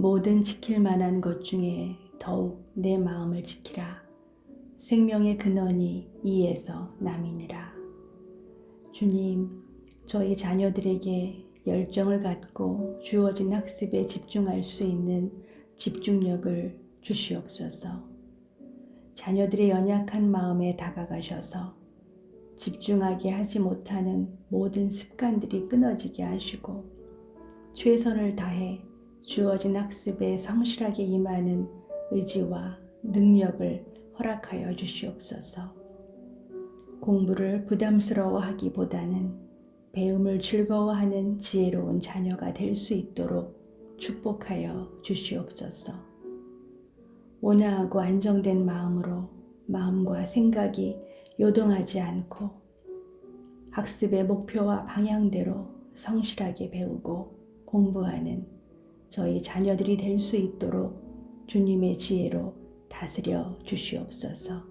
모든 지킬 만한 것 중에 더욱 내 마음을 지키라. 생명의 근원이 이에서 남이니라. 주님, 저희 자녀들에게 열정을 갖고 주어진 학습에 집중할 수 있는 집중력을 주시옵소서. 자녀들의 연약한 마음에 다가가셔서 집중하게 하지 못하는 모든 습관들이 끊어지게 하시고 최선을 다해 주어진 학습에 성실하게 임하는 의지와 능력을 허락하여 주시옵소서. 공부를 부담스러워하기보다는 배움을 즐거워하는 지혜로운 자녀가 될 수 있도록 축복하여 주시옵소서. 온화하고 안정된 마음으로 마음과 생각이 요동하지 않고 학습의 목표와 방향대로 성실하게 배우고 공부하는 저희 자녀들이 될 수 있도록 주님의 지혜로 다스려 주시옵소서.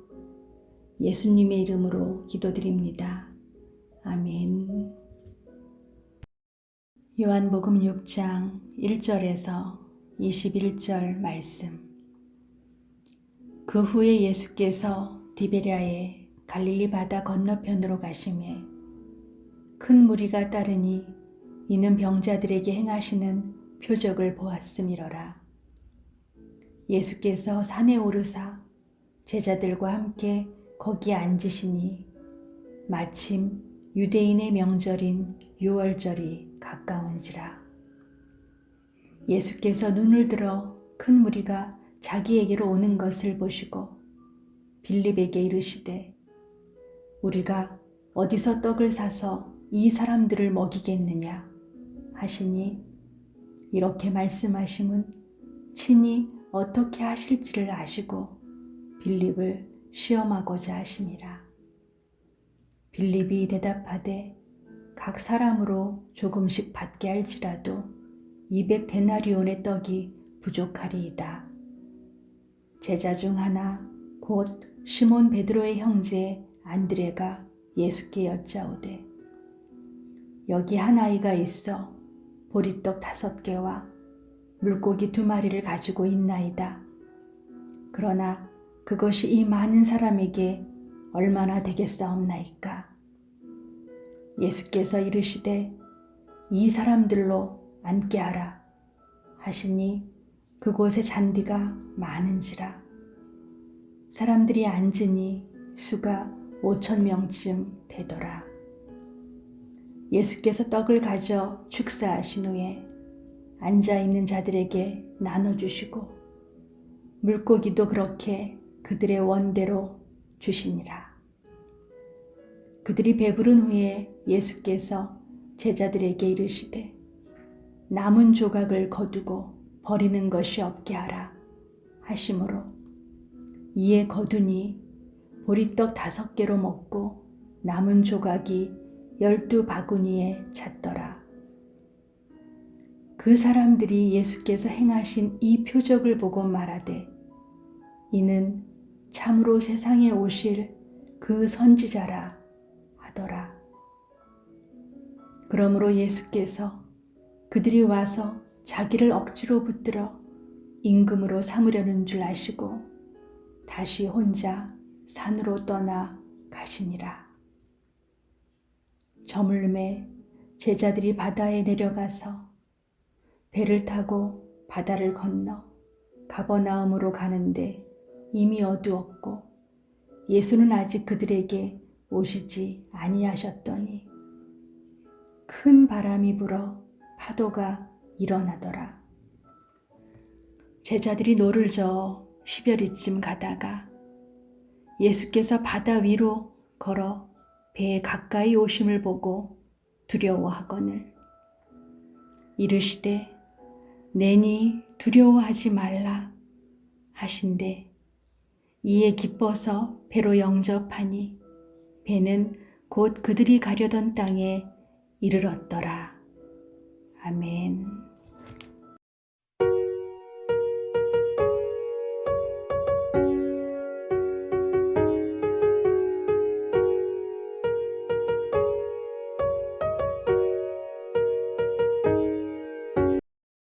예수님의 이름으로 기도드립니다. 아멘. 요한복음 6장 1절에서 21절 말씀. 그 후에 예수께서 디베랴의 갈릴리 바다 건너편으로 가심에 큰 무리가 따르니 이는 병자들에게 행하시는 표적을 보았음이러라. 예수께서 산에 오르사 제자들과 함께 거기에 앉으시니 마침 유대인의 명절인 유월절이 가까운지라. 예수께서 눈을 들어 큰 무리가 자기에게로 오는 것을 보시고 빌립에게 이르시되 우리가 어디서 떡을 사서 이 사람들을 먹이겠느냐 하시니 이렇게 말씀하심은 친히 어떻게 하실지를 아시고 빌립을 시험하고자 하심이라. 빌립이 대답하되 각 사람으로 조금씩 받게 할지라도 200 데나리온의 떡이 부족하리이다. 제자 중 하나 곧 시몬 베드로의 형제 안드레가 예수께 여짜오되 여기 한 아이가 있어 보리떡 다섯 개와 물고기 두 마리를 가지고 있나이다. 그러나 그것이 이 많은 사람에게 얼마나 되겠사옵나이까? 예수께서 이르시되 이 사람들로 앉게 하라 하시니 그곳에 잔디가 많은지라 사람들이 앉으니 수가 오천 명쯤 되더라. 예수께서 떡을 가져 축사하신 후에 앉아 있는 자들에게 나눠 주시고 물고기도 그렇게 그들의 원대로 주시니라. 그들이 배부른 후에 예수께서 제자들에게 이르시되 남은 조각을 거두고 버리는 것이 없게 하라 하심으로 이에 거두니 보리떡 다섯 개로 먹고 남은 조각이 열두 바구니에 찼더라. 그 사람들이 예수께서 행하신 이 표적을 보고 말하되 이는 참으로 세상에 오실 그 선지자라 하더라. 그러므로 예수께서 그들이 와서 자기를 억지로 붙들어 임금으로 삼으려는 줄 아시고 다시 혼자 산으로 떠나 가시니라. 저물름에 제자들이 바다에 내려가서 배를 타고 바다를 건너 가버나움으로 가는데 이미 어두웠고 예수는 아직 그들에게 오시지 아니하셨더니 큰 바람이 불어 파도가 일어나더라. 제자들이 노를 저어 십여리쯤 가다가 예수께서 바다 위로 걸어 배에 가까이 오심을 보고 두려워하거늘 이르시되 내니 두려워하지 말라 하신대 이에 기뻐서 배로 영접하니 배는 곧 그들이 가려던 땅에 이르렀더라. 아멘.